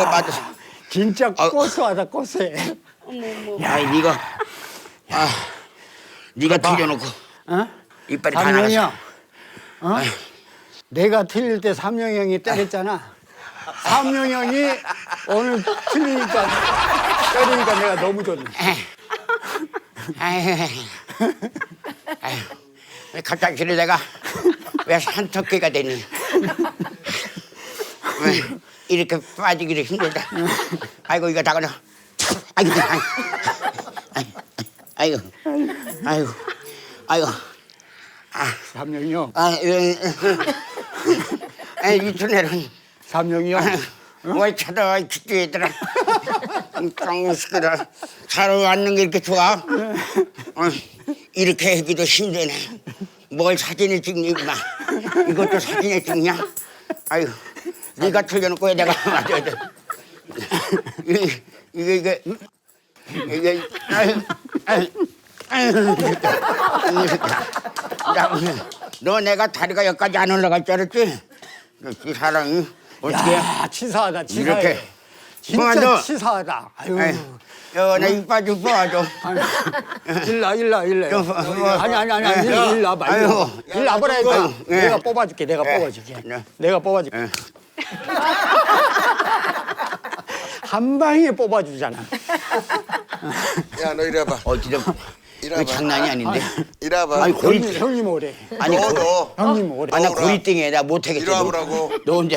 야, 야, 빠졌어. 진짜 아. 고소하다 고소해. 아이 네가 아 네가 틀려놓고 어? 이빨이 다 삼룡이 나갔어. 형, 어? 내가 틀릴 때 삼룡이 형이 때렸잖아. 삼룡이 형이 오늘 틀리니까 때리니까 내가 너무 좋네. 아이, 왜 갑자기 그래 내가 왜 산토끼가 되니? 왜 이렇게 빠지기를 힘들다. 아이고 이거 다 그냥. 아이고 아이고. 아이고. 아이고. 아이고. 삼룡이 형, 아 예, 아 이춘애는. 삼룡이 형. 왜 찾아와 이 기주애들아. 깡무스들아. 사러 왔는 게 이렇게 좋아? 어, 이렇게 하기도 힘드네. 뭘 사진을 찍니 임마? 이것도 사진에 찍냐? 아유 네가 틀려놓고 왜 내가 맞아야 돼 이게 이게 이게 이게 아유 아유 아유 야, 너 내가 다리가 여기까지 안 올라갈 줄 알았지? 이 사람이 어떻게 야, 치사하다, 치사해. 이렇게 진짜 그만 둬. 치사하다. 아유. 아이, 여, 나 이빨 좀 뽑아줘. 일라 일라 일라. 좀, 어, 아니 아니 아니 아니 야. 일라 말고. 아유. 일라 버라니까. 아유, 예. 내가 뽑아줄게. 내가 예. 뽑아줄게. 네. 내가 뽑아줄게. 예. 한 방에 뽑아주잖아. 야 너 이리 와봐 어, 진짜 이리 와봐 장난이 아닌데. 이리 와봐 아니, 고리, 형님 형님 오래. 아니, 너 고- 너 형님 오래. 아, 나 오라. 고리땡이야. 나 못하겠어. 이리 와보라고 너 이제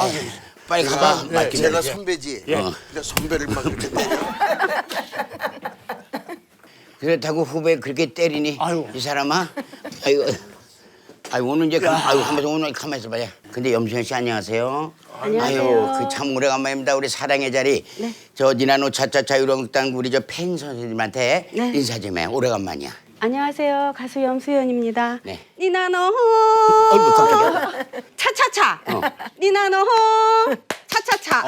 빨리 가봐. 네, 제가 전에. 선배지 예. 근데 선배를 막 이렇게 때려 그렇다고 후배 그렇게 때리니 아유. 이 사람아. 아이고. 아유 오늘 이제 가, 아유 한번 오늘 가만 있어 봐요. 근데 염수현 씨 안녕하세요. 안녕하세요. 아유 그 참 오래간만입니다. 우리 사랑의 자리. 네. 저 니나노 차차차 유령극단 우리 저 팬 선생님한테 네. 인사 좀 해. 오래간만이야. 안녕하세요. 가수 염수연입니다. 네. 니나노 어이구 깜짝이야. 차차차. 니나노 차차차.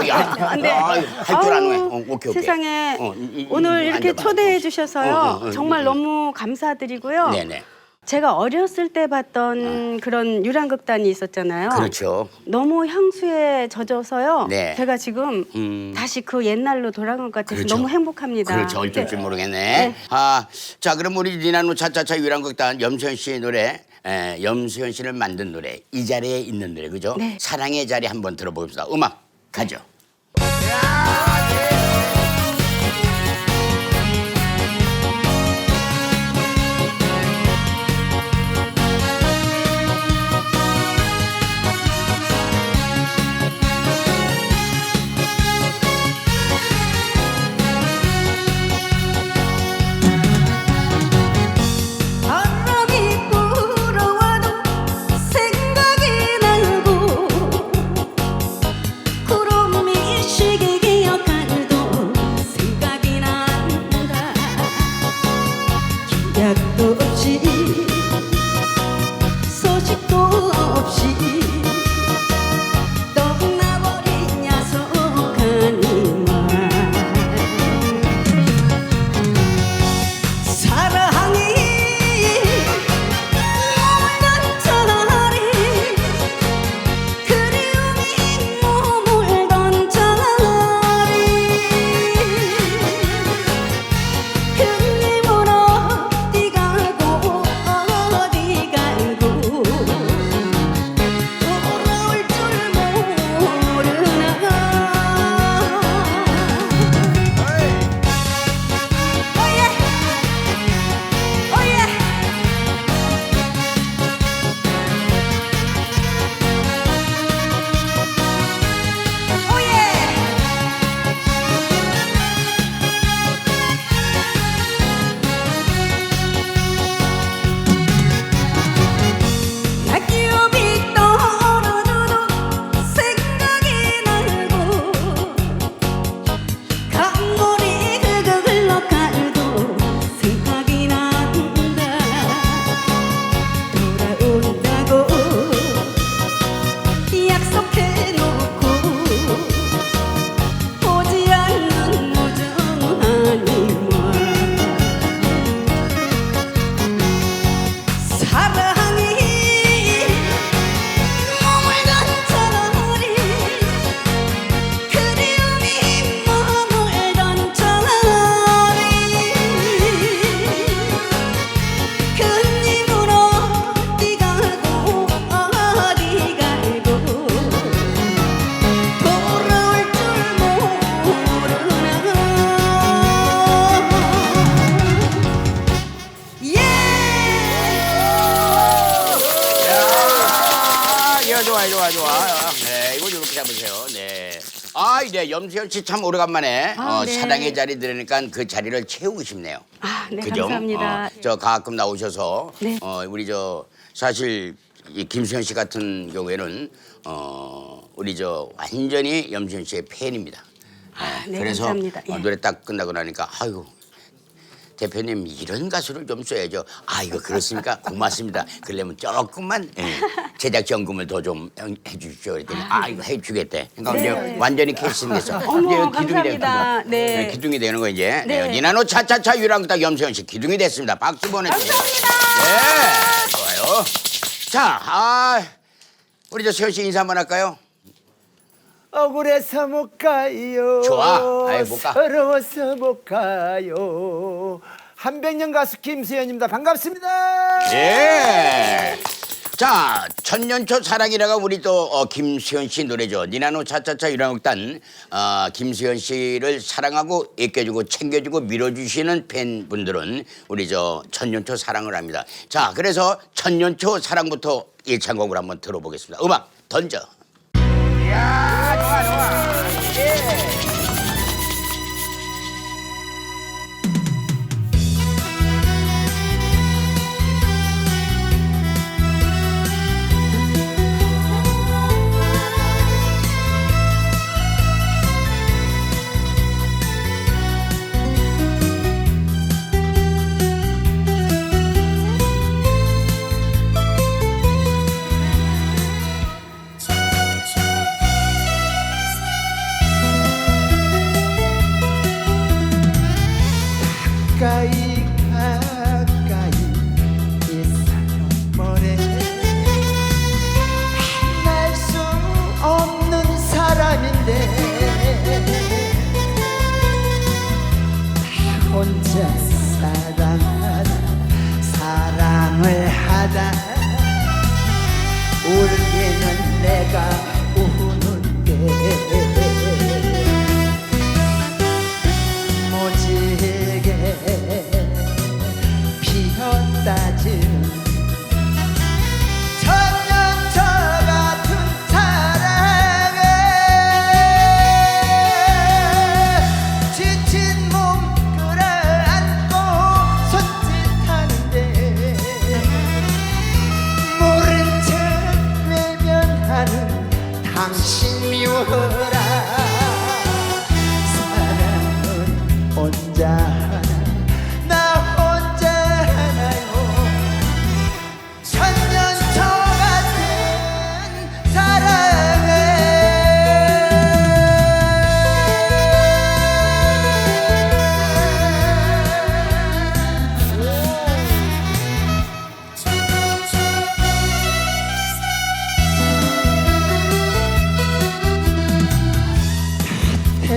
어, 야. 근데 아유, 할줄 아네. 아우, 어, 오케이, 오케이. 세상에 어, 이- 이- 오늘 이- 이렇게 앉아봐. 초대해 주셔서요. 어, 어, 어, 정말 음, 너무 감사드리고요. 네네. 제가 어렸을 때 봤던 그런 유랑극단이 있었잖아요. 그렇죠. 너무 향수에 젖어서요. 네. 제가 지금 음. 다시 그 옛날로 돌아간 것 같아서 그렇죠. 너무 행복합니다. 그렇죠. 어쩔 줄 네. 모르겠네. 네. 아, 자, 그럼 우리 니나노 차차차 유랑극단 염수현 씨의 노래, 에, 염수현 씨를 만든 노래, 이 자리에 있는 노래, 그죠? 네. 사랑의 자리 한번 들어보겠습니다. 음악 가죠. 바 you. 네, 염수현 씨 참 오래간만에 아, 어, 네. 사랑의 자리 들으니까 그 자리를 채우고 싶네요. 아, 네, 그죠? 감사합니다. 어, 저 가끔 나오셔서 네. 어, 우리 저 사실 이 김수현 씨 같은 경우에는 어, 우리 저 완전히 염수현 씨의 팬입니다. 아, 네, 그래서 감사합니다. 어, 예. 노래 딱 끝나고 나니까 아이고 대표님 이런 가수를 좀 써야죠. 아 이거 그렇습니까? 고맙습니다. 그러려면 조금만 예, 제작 지원금을 더 좀 해주십시오. 그랬더니 아 이거 해주겠대. 그러니까 이제 완전히 캐스팅됐어. 어머, 이제 기둥이 되는 감사합니다. 기둥. 네. 기둥이 되는 거 이제. 네. 네. 니나노 차차차 유랑딱 염세현 씨 기둥이 됐습니다. 박수 보내주세요. 네, 좋아요. 자, 아 우리 저 세현 씨 인사 한번 할까요? 억울해서 못 가요. 좋아. 아이, 못 가. 서러워서 못 가요. 한백년 가수 김수현입니다. 반갑습니다. 예. 자, 천년초 사랑이라가 우리 또 어, 김수현 씨 노래죠. 니나노 차차차 유랑극단 어, 김수현 씨를 사랑하고 아껴주고 챙겨주고 밀어주시는 팬분들은 우리 저 천년초 사랑을 합니다. 자, 그래서 천년초 사랑부터 일창곡을 한번 들어보겠습니다. 음악 던져. 이야, 좋아, 좋아. 울기는 내가 당신 미워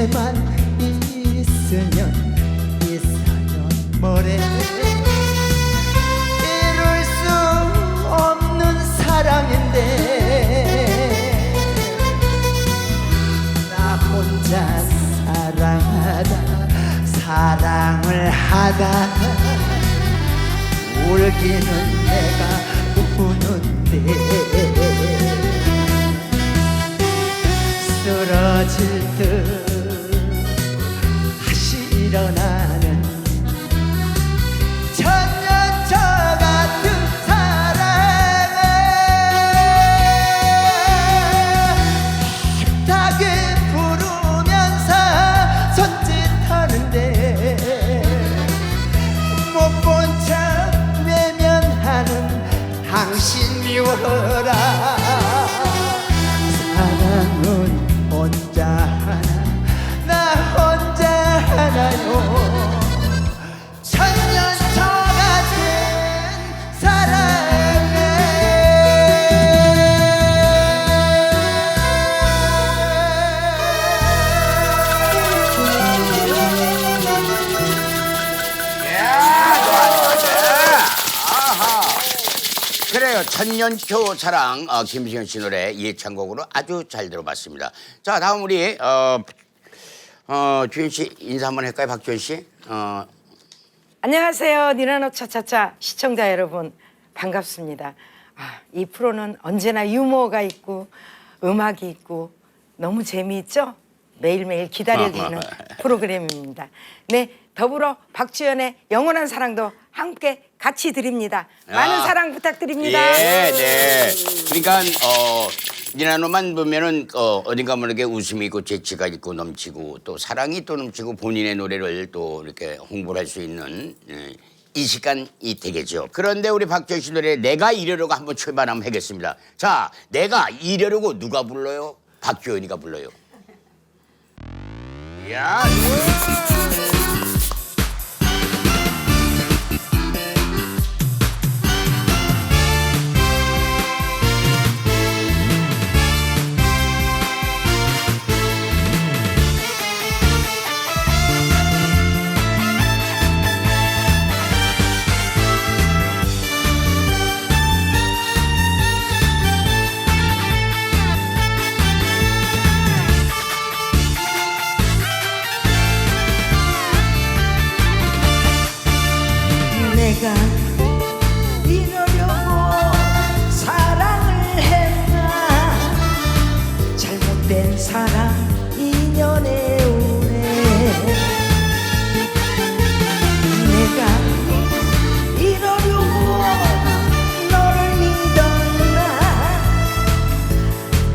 해만 있으면 있어요 뭐래? 이룰 수 없는 사랑인데 나 혼자 사랑하다 사랑을 하다 울기는 내가 우는데. 쓰러질 듯 일어나 10년초 사랑 어, 김수현 씨 노래 예찬곡으로 아주 잘 들어봤습니다. 자 다음 우리 어, 어, 주현 씨 인사 한번 할까요? 박주현 씨. 어, 안녕하세요. 니나노 차차차 시청자 여러분 반갑습니다. 아, 이 프로는 언제나 유머가 있고 음악이 있고 너무 재미있죠? 매일매일 기다려지는 프로그램입니다. 네, 더불어 박주연의 영원한 사랑도 함께 같이 드립니다. 많은 아. 사랑 부탁드립니다. 예, 네. 그러니까 어 니나노만 보면은 어, 어딘가 모르게 웃음이 있고 재치가 있고 넘치고 또 사랑이 또 넘치고 본인의 노래를 또 이렇게 홍보를 할 수 있는 예, 이 시간이 되겠죠. 그런데 우리 박지현 씨 노래 내가 이래려고 한번 출발 한번 하겠습니다. 자, 내가 이래려고 누가 불러요? 박지현이가 불러요. 야, 내가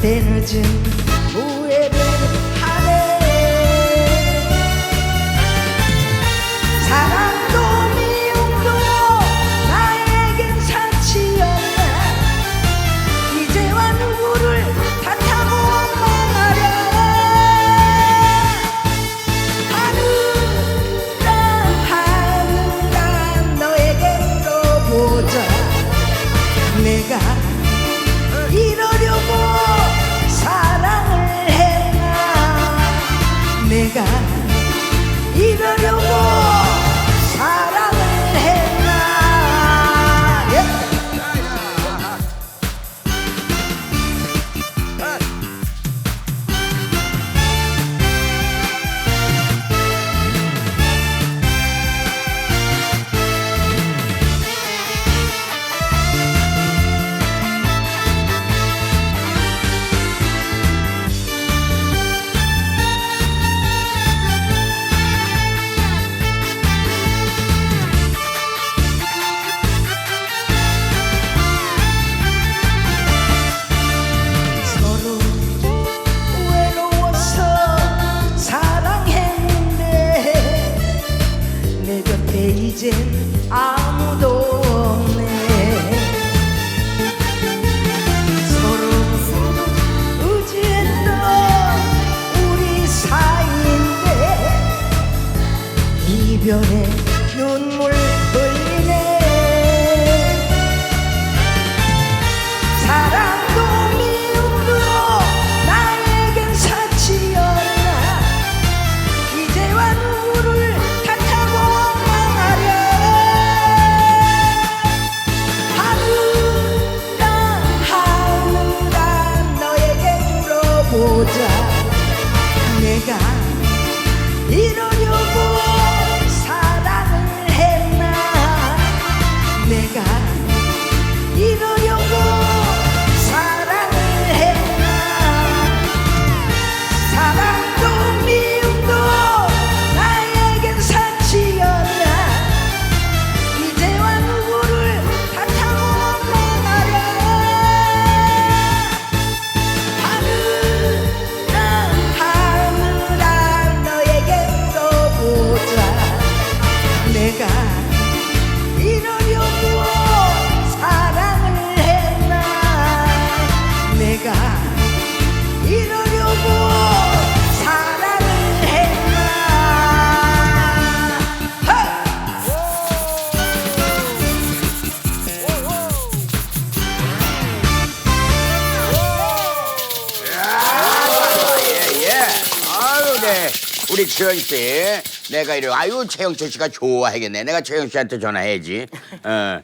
때늦 이별에 눈물 지현 씨. 내가 이래 아유, 최영철 씨가 좋아하겠네. 내가 최영 씨한테 전화해야지. 어.